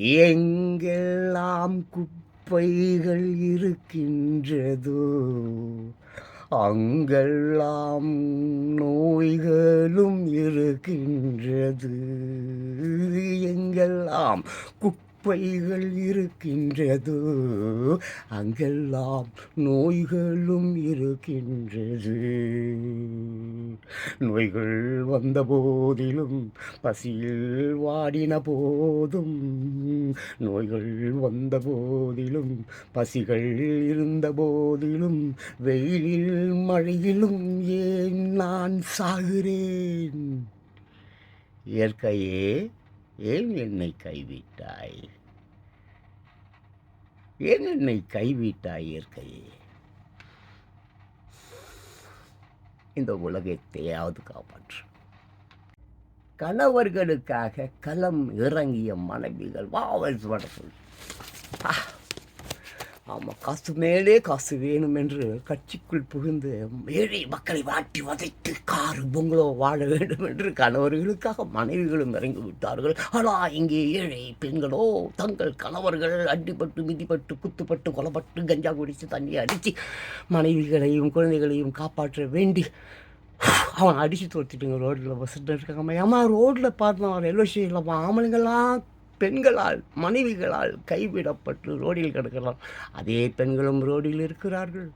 எங்கெல்லாம் குப்பைகள் இருக்கின்றதோ அங்கெல்லாம் நோய்களும் இருக்கின்றது. எங்கெல்லாம் குப்பைகள் இருக்கின்றது. அங்கெல்லாம் நோய்களும் இருக்கின்றது. நோய்கள் வந்த போதிலும் பசியில் வாடின போதும். நோய்கள் வந்த போதிலும் பசிகள் இருந்த போதிலும் வெயிலில் மழையிலும் ஏன் நான் சாகிறேன்? இயற்கையே ஏன் என்னை கைவிட்டாய்? ஏன் என்னை கைவிட்டாய் இயற்கையே? இந்த உலகத்தையாவது காப்பாற்று. கணவர்களுக்காக களம் இறங்கிய மனைவிகள் வாவல் வடசொல் ஆமாம் காசு மேலே காசு வேணும் என்று கட்சிக்குள் புகுந்து ஏழை மக்களை வாட்டி வதைத்து காரு பொங்கலோ வாழ வேண்டும் என்று கணவர்களுக்காக மனைவிகளும் இறங்கி விட்டார்கள். ஆனால் இங்கே ஏழை பெண்களோ தங்கள் கணவர்கள் அடிபட்டு மிதிப்பட்டு குத்துப்பட்டு கொலப்பட்டு கஞ்சா குடித்து தண்ணியை அடித்து மனைவிகளையும் குழந்தைகளையும் காப்பாற்ற வேண்டி அவன் அடித்து தோத்திட்டுங்க ரோட்டில் பஸ் இருக்காங்க. ஏமா ரோட்டில் பார்த்தோம் ரயில்வே ஸ்டேஷனில் ஆம்பளைங்கள்லாம் பெண்களால் மனைவிகளால் கைவிடப்பட்டு ரோடில் கிடக்கிறார் அதே பெண்களும் ரோடில் இருக்கிறார்கள்.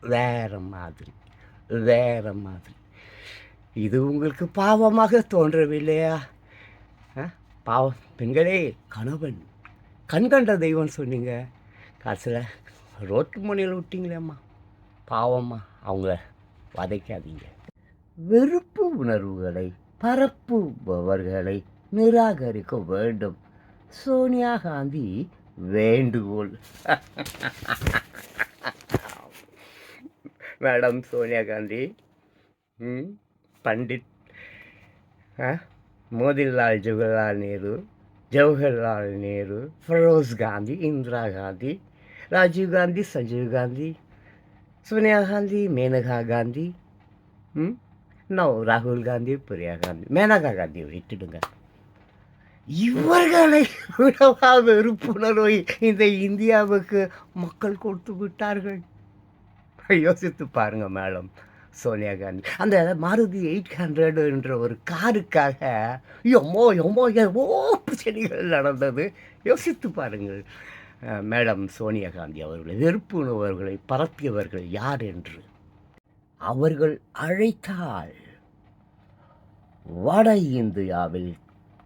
வேற மாதிரி வேற மாதிரி. இது உங்களுக்கு பாவமாக தோன்றவில்லையா? ஆ? பாவம். பெண்களே கணவன். கண் கண்ட தெய்வம் சொன்னீங்க. காசில் ரோட்டு முனையில் விட்டீங்களேம்மா பாவம்மா அவங்க வதைக்காதீங்க. வெறுப்பு உணர்வுகளை பரப்புபவர்களை நிராகரிக்க வேண்டும். சோனியா காந்தி வேண்டுகோள் மேடம் சோனியா காந்தி ம், பண்டிட் ஆ, மோதிலால் ஜவஹர்லால் நேரு ஜவஹர்லால் நேரு ஃபரோஸ் காந்தி இந்திரா காந்தி ராஜீவ் காந்தி சஞ்சீவ் காந்தி சோனியா காந்தி மேனகா காந்தி ம் நோ ராகுல் காந்தி பிரியா காந்தி மேனகா காந்தி விட்டுடுங்க இவர்களை விடவா வெறுப்புணர்வை இந்த இந்தியாவுக்கு மக்கள் கொடுத்து விட்டார்கள். யோசித்து பாருங்க மேடம் சோனியா காந்தி. அந்த மாருதி எயிட் ஹண்ட்ரடு என்ற ஒரு காருக்காக எம்மோ எம்மோ எவ்வளோ பிரச்சனைகள் நடந்தது. யோசித்து பாருங்கள். மேடம் சோனியா காந்தி அவர்களை வெறுப்புணர்வர்களை பரப்பியவர்கள் யார் என்று. அவர்கள் அழைத்தால் வட இந்தியாவில்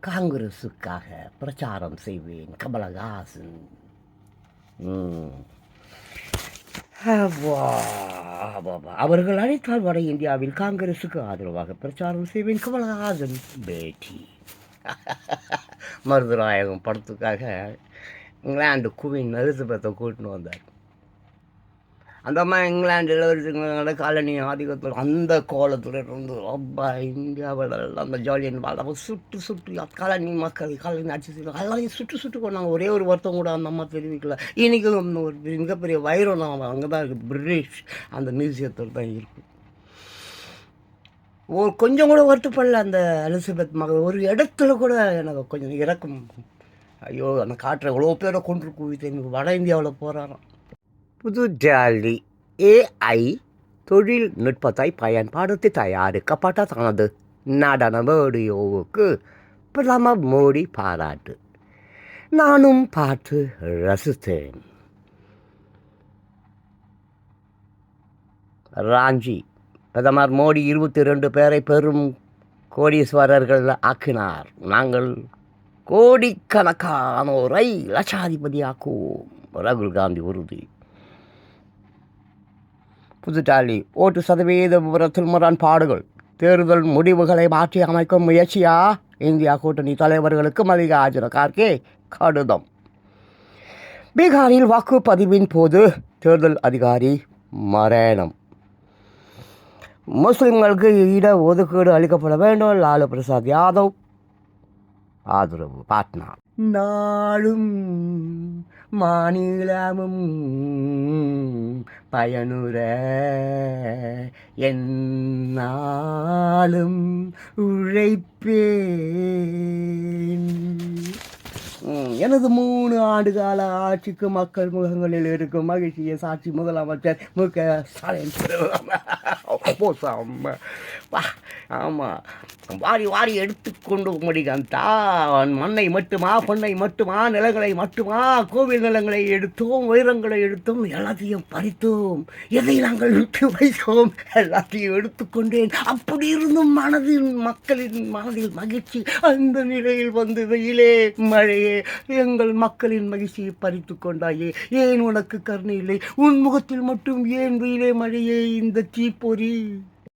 காங்கிரஸுக்காக பிரச்சாரம் செய்வேன் கமலஹாசன். அவர்கள் அழைத்தால் வட இந்தியாவில் காங்கிரஸுக்கு ஆதரவாக பிரச்சாரம் செய்வேன் கமலஹாசன். பேட்டி. மருதுராயகம் படத்துக்காக இங்கிலாந்து குவின் எலிசபெத்தை கூட்டின்னு வந்தார். அந்த அம்மா இங்கிலாந்து இளவரசிங்களோட காலனி ஆதிக்கத்தில் அந்த கோலத்தில் இருந்து ரொம்ப இந்தியாவில் அந்த ஜாலியன் வாழ சுட்டு சுட்டு காலனி மக்கள் காலனி ஆட்சி செய்யணும் எல்லாரையும் சுட்டு சுட்டு கொண்டாங்க. ஒரே ஒரு வருத்தம் கூட அந்த அம்மா தெரிவிக்கல. இன்றைக்கும் ஒரு மிகப்பெரிய வைரம் நான் அங்கே தான் இருக்குது பிரிட்டிஷ் அந்த மியூசியத்தில் தான் இருக்குது ஒரு கொஞ்சம் கூட வருத்தப்படல அந்த எலிசபெத் மகள். ஒரு இடத்துல கூட எனக்கு கொஞ்சம் இறக்கம் ஐயோ அந்த காற்றை எவ்வளோ பேரை கொண்டு குவித்து எனக்கு வட இந்தியாவில் போகிறாராம் புதுடெல்லி ஏஐ தொழில்நுட்பத்தை பயன்படுத்தி தயாரிக்கப்பட்ட தனது நடன வீடியோவுக்கு பிரதமர் மோடி பாராட்டு. நானும் பார்த்து ரசித்தேன். ராஞ்சி பிரதமர் மோடி இருபத்தி ரெண்டு பேரை பெரும் கோடீஸ்வரர்கள் ஆக்கினார். நாங்கள் கோடிக்கணக்கானோரை லட்சாதிபதியாக்குவோம். ராகுல் காந்தி உறுதி. புதுட்டாலி ஓட்டு சதவீத விவரத்தில் முரண்பாடுகள் தேர்தல் முடிவுகளை மாற்றி அமைக்கும் முயற்சியா? இந்தியா கூட்டணி தலைவர்களுக்கு மல்லிகார்ஜுன கார்கே கடிதம். பீகாரில் வாக்குப்பதிவின் போது தேர்தல் அதிகாரி மரணம். முஸ்லிம்களுக்கு இட ஒதுக்கீடு அளிக்கப்பட வேண்டும். லாலு பிரசாத் யாதவ். ஆதரவு பாட்னா. நாளும் மாநிலமும் பயனுற என்னாலும் உழைப்பேன். எனது மூணு ஆண்டு கால ஆட்சிக்கு மக்கள் முகங்களில் இருக்கும் மகிழ்ச்சியை சாட்சி முதலமைச்சர் மு க ஸ்டாலின் போசாம வா ஆமாம் வாரி வாரி எடுத்துக்கொண்டு முடிகந்தா மண்ணை மட்டுமா பொண்ணை மட்டுமா நிலங்களை மட்டுமா கோவில் நிலங்களை எடுத்தோம் உயரங்களை எடுத்தோம் எல்லாத்தையும் பறித்தோம். எதை நாங்கள் விட்டு வைத்தோம். எல்லாத்தையும் எடுத்துக்கொண்டேன் அப்படி இருந்தும் மனதில் மக்களின் மனதில் மகிழ்ச்சி அந்த நிலையில் வந்து வெயிலே மழையே எங்கள் மக்களின் மகிழ்ச்சியை பறித்து கொண்டாயே. ஏன் உனக்கு கருணை இல்லை? உன் முகத்தில் மட்டும் ஏன் வெயிலே மழையே? இந்த தீப்பொறி Whee!